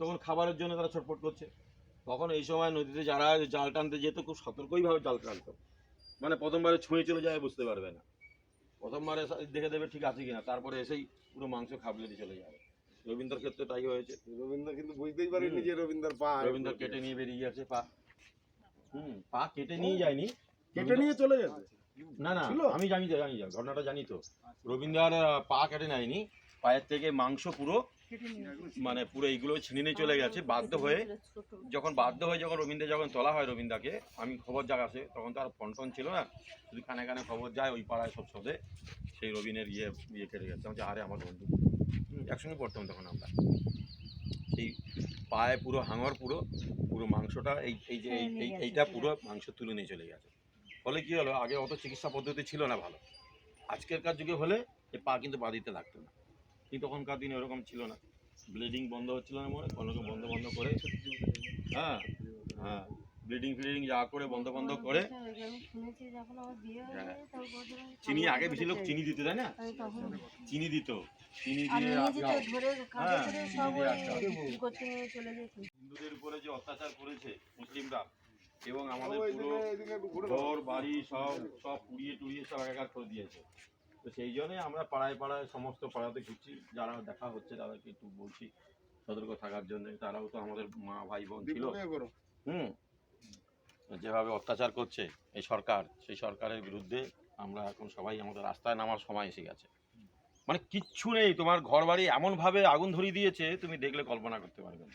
তখন খাবারের জন্য তারা ছটফট করছে। তখন এই সময় নদীতে যারা জাল টানতে যেত খুব সতর্কইভাবে জাল টানতো। মানে প্রথমবারে ছুঁয়ে চলে যায় বুঝতে পারবে না। প্রথমবারে দেখে দেবে ঠিক আছে কিনা তারপরে এসেই পুরো মাংস খাবলে দিয়ে চলে যাবে। রবীন্দ্র ক্ষেত্রে তাই হয়েছে। রবীন্দ্র কিন্তু বুঝতেই পারেনি। যে রবীন্দ্র পা রবীন্দ্র কেটে নিয়ে বেরিয়ে গেছে পা। হুম পা কেটে নিয়ে যায়নি। কেটে নিয়ে চলে গেছে? না না আমি জানি জানি ঘটনাটা জানি তো। রবীন্দ্র পা কেটে নেয়নি। পায়ের থেকে মাংস পুরো মানে পুরো এইগুলো ছিনে নিয়ে চলে গেছে বাধ্য হয়ে যখন বাধ্য হয়ে যখন রবীন্দ্র যখন তোলা হয় রবীন্দ্রকে আমি খবর জাগাছে তখন তো আর ফোন টোন ছিল না। শুধু কানে কানে খবর যায় ওই পাড়ায় সব সদে সেই রবিনের ইয়ে ইয়ে কেটে গেছে। আমি আরে আমার বন্ধু। একসঙ্গে পড়তাম তখন আমরা। সেই পায়ে পুরো হাঙর পুরো পুরো মাংসটা এই এই যে এই- এই এইটা পুরো মাংস তুলে নিয়ে চলে গেছে। ফলে কি হলো আগে অত চিকিৎসা পদ্ধতি ছিল না ভালো। আজকেরকার যুগে হলে এই পা কিন্তু পা দিতে লাগতো না। কিন্তু তখনকার দিনে ওরকম ছিল না। ব্লিডিং বন্ধ হচ্ছিল না মনে কোনোকে বন্ধ বন্ধ করে। হ্যাঁ হ্যাঁ ব্লিডিং ফ্লিডিং যা করে বন্ধ বন্ধ করে। চিনি আগে বেশি লোক চিনি দিত তাই না? চিনি দিত। চিনি দিয়ে হ্যাঁ, হিন্দুদের উপরে যে অত্যাচার করেছে মুসলিমরা এবং আমাদের পুরো। ঘর বাড়ি সব সব পুড়িয়ে টুড়িয়ে সব একাকার করে দিয়েছে। তো সেই জন্যে আমরা পাড়ায় পাড়ায় সমস্ত পাড়াতে ঘুরছি। যারা দেখা হচ্ছে তাদেরকে একটু বলছি সতর্ক থাকার জন্য। তারাও তো আমাদের মা ভাই বোন ছিল। হুম। যেভাবে অত্যাচার করছে এই সরকার সেই সরকারের বিরুদ্ধে আমরা এখন সবাই আমাদের রাস্তায় নামার সময় এসে গেছে। মানে কিচ্ছু নেই। তোমার ঘর বাড়ি এমনভাবে আগুন ধরিয়ে দিয়েছে তুমি দেখলে কল্পনা করতে পারবে না।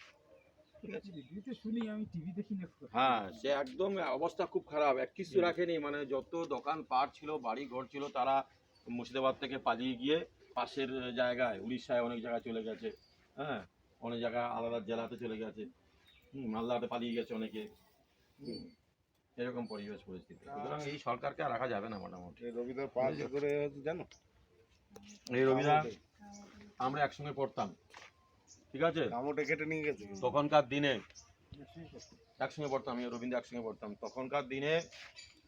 ঠিক আছে? শুনি আমি টিভি দেখি হ্যাঁ সে একদম অবস্থা খুব খারাপ। এক কিছু রাখেনি। মানে যত দোকান পাট ছিল বাড়ি ঘর ছিল তারা মুর্শিদাবাদ থেকে পালিয়ে গিয়ে পাশের জায়গায় উড়িষ্যায় অনেক জায়গায় চলে গেছে। হ্যাঁ? অনেক জায়গায় আলাদা জেলাতে চলে গেছে। হুম, মালদাতে পালিয়ে গেছে অনেকে। এরকম পরিবেশ পরিস্থিতি। সুতরাং এই সরকারকে আর রাখা যাবে না মোটামুটি। করে জানো? এই রবিরা আমরা একসঙ্গে পড়তাম। ঠিক আছে? কামড়ে কেটে নিয়ে গেছে তখনকার দিনে একসঙ্গে পড়তাম আমি রবীন্দ্র একসঙ্গে পড়তাম। তখনকার দিনে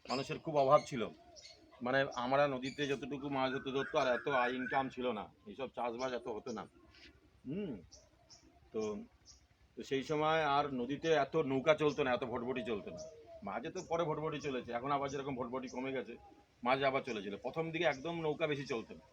মানুষের খুব অভাব ছিল। মানে আমরা নদীতে যতটুকু মাছ ধরতে ধরতো আর এত আয় ইনকাম ছিল না। এইসব চাষবাস এত হতো না। হুম? তো তো সেই সময় আর নদীতে এত নৌকা চলতো না, এত ভটভটি চলতো না। মাঝে তো পরে ভটভটি চলেছে, এখন আবার যেরকম ভটভটি কমে গেছে, মাঝে আবার চলেছিল। প্রথম দিকে একদম নৌকা বেশি চলতো না।